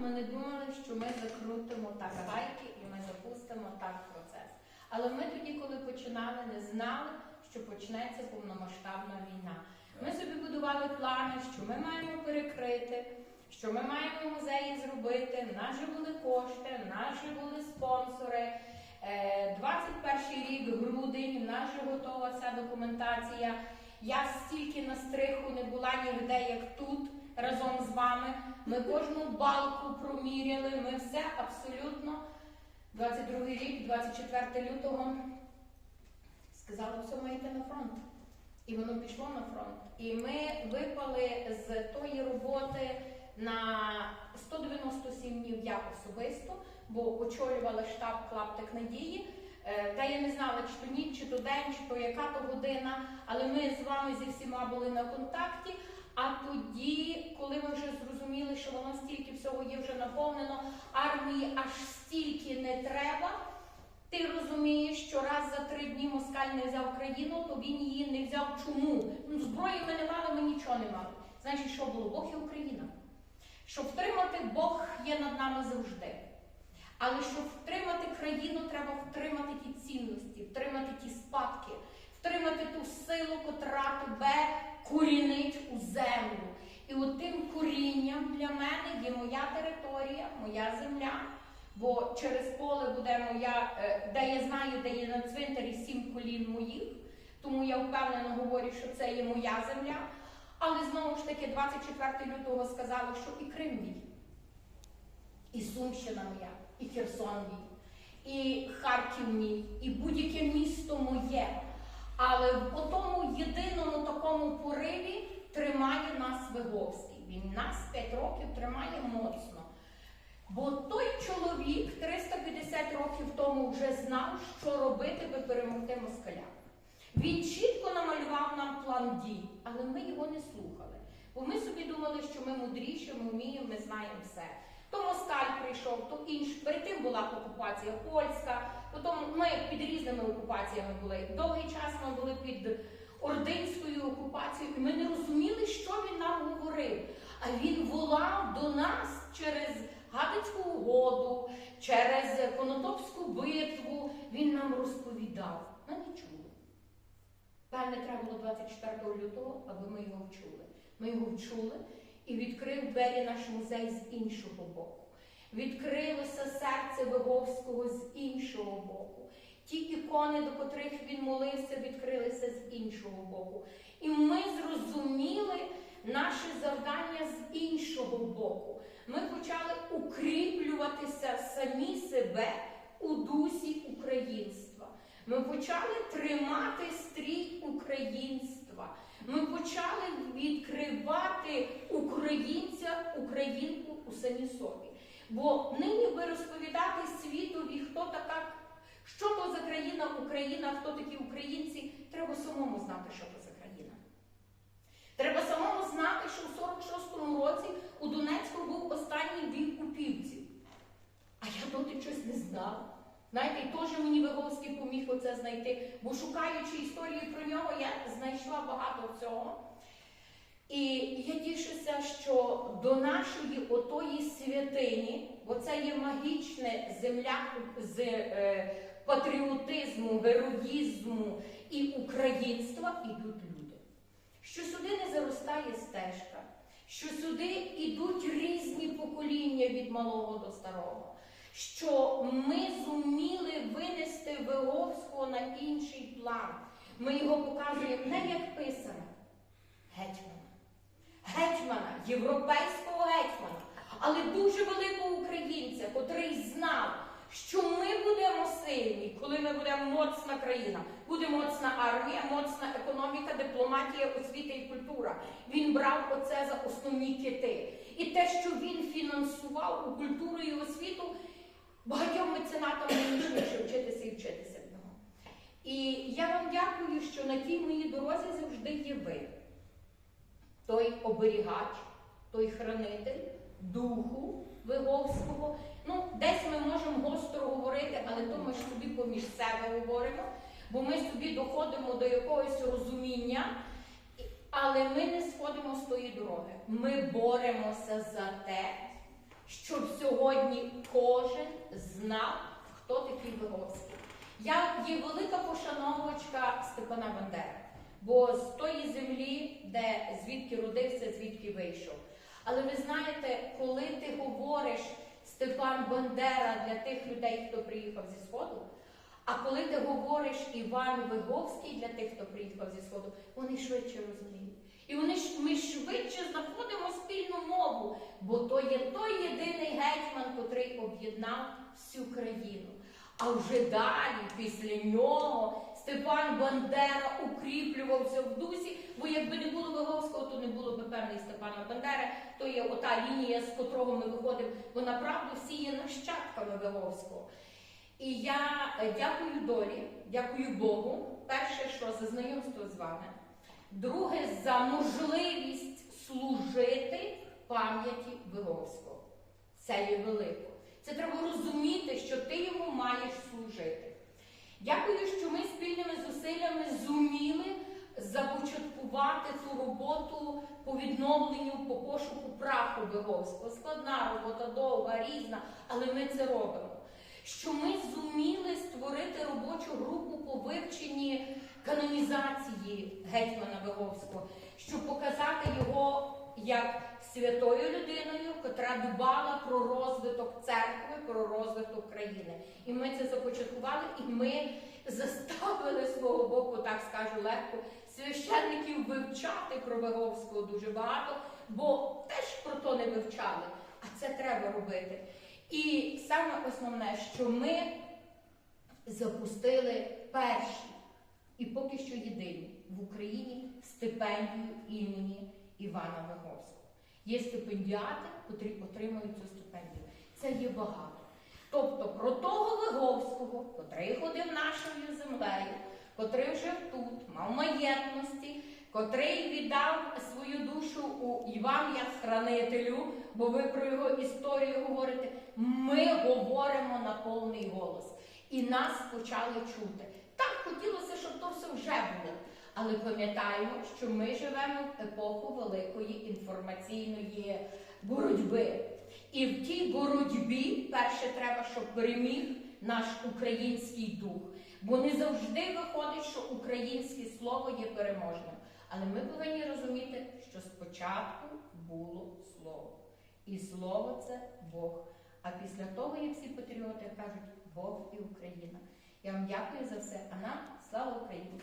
ми не думали, що ми закрутимо так гайки і ми запустимо так процес. Але ми тоді, коли починали, не знали, що почнеться повномасштабна війна. Ми собі будували плани, що ми маємо перекрити, що ми маємо музеї зробити. В нас же були кошти, в нас же були спонсори. Е, 21 рік, грудень, в нас же готова вся документація. Я стільки на стриху не була ніде, як тут, разом з вами. Ми кожну балку проміряли, ми все абсолютно. 22 рік, 24 лютого, сказали, все маєте на фронт. І воно пішло на фронт. І ми випали з тої роботи на 197 днів я особисто, бо очолювала штаб клаптик надії. Е, Та я не знала, чи то ніч, чи то день, чи то яка то година, але ми з вами зі всіма були на контакті. А тоді, коли ми вже зрозуміли, що воно стільки всього є вже наповнено, армії аж стільки не треба. Ти розумієш, що раз за три дні москаль не взяв країну, то він її не взяв. Чому? Ну, зброї ми не мали, ми нічого не мали. Значить, що було? Бог і Україна. Щоб втримати, Бог є над нами завжди. Але щоб втримати країну, треба втримати ті цінності, втримати ті спадки, втримати ту силу, котра тебе корінить у землю. І от тим корінням для мене є моя територія, моя земля. Бо через поле буде моя, е, де я знаю, де є на цвинтарі сім колін моїх. Тому я впевнено говорю, що це є моя земля. Але знову ж таки, 24 лютого сказали, що і Крим мій, і Сумщина моя, і Херсон мій, і Харків мій, і будь-яке місто моє. Але в тому єдиному такому пориві тримає нас Виговський. Він нас 5 років тримає моцно. Бо той чоловік 350 років тому вже знав, що робити, би перемогти москаля. Він чітко намалював нам план дій, але ми його не слухали. Бо ми собі думали, що ми мудріші, ми вміємо, ми знаємо все. То москаль прийшов, то інш. Перед тим була окупація польська, потім ми під різними окупаціями були. Довгий час ми були під ординською окупацією, і ми не розуміли, що він нам говорив. А він волав до нас через Гадицьку угоду, через Конотопську битву. Він нам розповідав. Ми не чули. Певне, треба було 24 лютого, аби ми його вчули. Ми його вчули і відкрив двері наш музей з іншого боку. Відкрилося серце Виговського з іншого боку. Ті ікони, до котрих він молився, відкрилися з іншого боку. І ми зрозуміли наше завдання з іншого боку. Ми почали укріплюватися самі себе у дусі українства. Ми почали тримати стрій українства. Ми почали відкривати українця, українку у самі собі. Бо нині би розповідати світові, хто така, що то за країна Україна, хто такі українці, треба самому знати, що то за країна. Треба самому знати, що в 46-му році у Донецьку був останній бій купівців. А я доти щось не знала. Знаєте, і теж мені Виговський поміг оце знайти, бо шукаючи історії про нього, я знайшла багато всього. І я тішуся, до нашої отої святині, бо це є магічне земля з е, патріотизму, героїзму і українства, ідуть люди. Що сюди не заростає стежка, що сюди йдуть різні покоління від малого до старого що ми зуміли винести Виговського на інший план. Ми його показуємо не як писана, гетьмана. Європейського гетьмана, але дуже великого українця, котрий знав, що ми будемо сильні, коли ми будемо моцна країна, буде моцна армія, моцна економіка, дипломатія, освіта і культура. Він брав оце за основні кити. І те, що він фінансував у культуру і освіту, багатьом меценатам найніжніше вчитися і вчитися в нього. І я вам дякую, що на тій моїй дорозі завжди є ви. Той оберігач, той хранитель духу Виговського. Ну, десь ми можемо гостро говорити, але то ми ж собі поміж себе говоримо, бо ми собі доходимо до якогось розуміння, але ми не сходимо з тої дороги. Ми боремося за те, щоб сьогодні кожен знав, хто такий Виговський. Я є велика пошановочка Степана Бандери, бо з тої землі, де звідки родився, звідки вийшов. Але ви знаєте, коли ти говориш Степан Бандера для тих людей, хто приїхав зі Сходу, а коли ти говориш Іван Виговський для тих, хто приїхав зі Сходу, вони швидше розуміють. І вони ми швидше знаходимо спільну мову, бо то є той єдиний гетьман, котрий об'єднав всю країну. А вже далі, після нього, Степан Бандера укріплювався в дусі, бо якби не було Виговського, то не було б певний Степана Бандери. То є ота лінія, з котрого ми виходимо, бо направду всі є нащадками Виговського. І я е, дякую долі, дякую Богу. Перше, що за знайомство з вами. Друге, за можливість служити пам'яті Виговського. Це є велико. Це треба розуміти, що ти йому маєш служити. Дякую, що ми спільними зусиллями зуміли започаткувати ту роботу по відновленню, по пошуку праху Виговського. Складна робота, довга, різна, але ми це робимо. Що ми зуміли створити робочу групу по вивченні канонізації гетьмана Виговського, щоб показати його як святою людиною, котра дбала про розвиток церкви, про розвиток країни. І ми це започаткували, і ми заставили свого боку, так скажу легко, священників вивчати про Виговського дуже багато, бо теж про то не вивчали. А це треба робити. І саме основне, що ми запустили перші і поки що єдині в Україні стипендію імені Івана Виговського. Є стипендіати, котрі отримують цю стипендію. Це є багато. Тобто про того Виговського, котрий ходив нашою землею, котрий жив тут, мав маєтності, котрий віддав свою душу у Іван як хранителю, бо ви про його історію говорите. Ми говоримо на повний голос. І нас почали чути. Так хотілося, щоб то все вже було. Але пам'ятаємо, що ми живемо в епоху великої інформаційної боротьби. І в тій боротьбі перше треба, щоб переміг наш український дух. Бо не завжди виходить, що українське слово є переможним. Але ми повинні розуміти, що спочатку було слово. І слово це Бог. А після того, як всі патріоти кажуть, Бог і Україна. Я вам дякую за все. А нам слава Україні!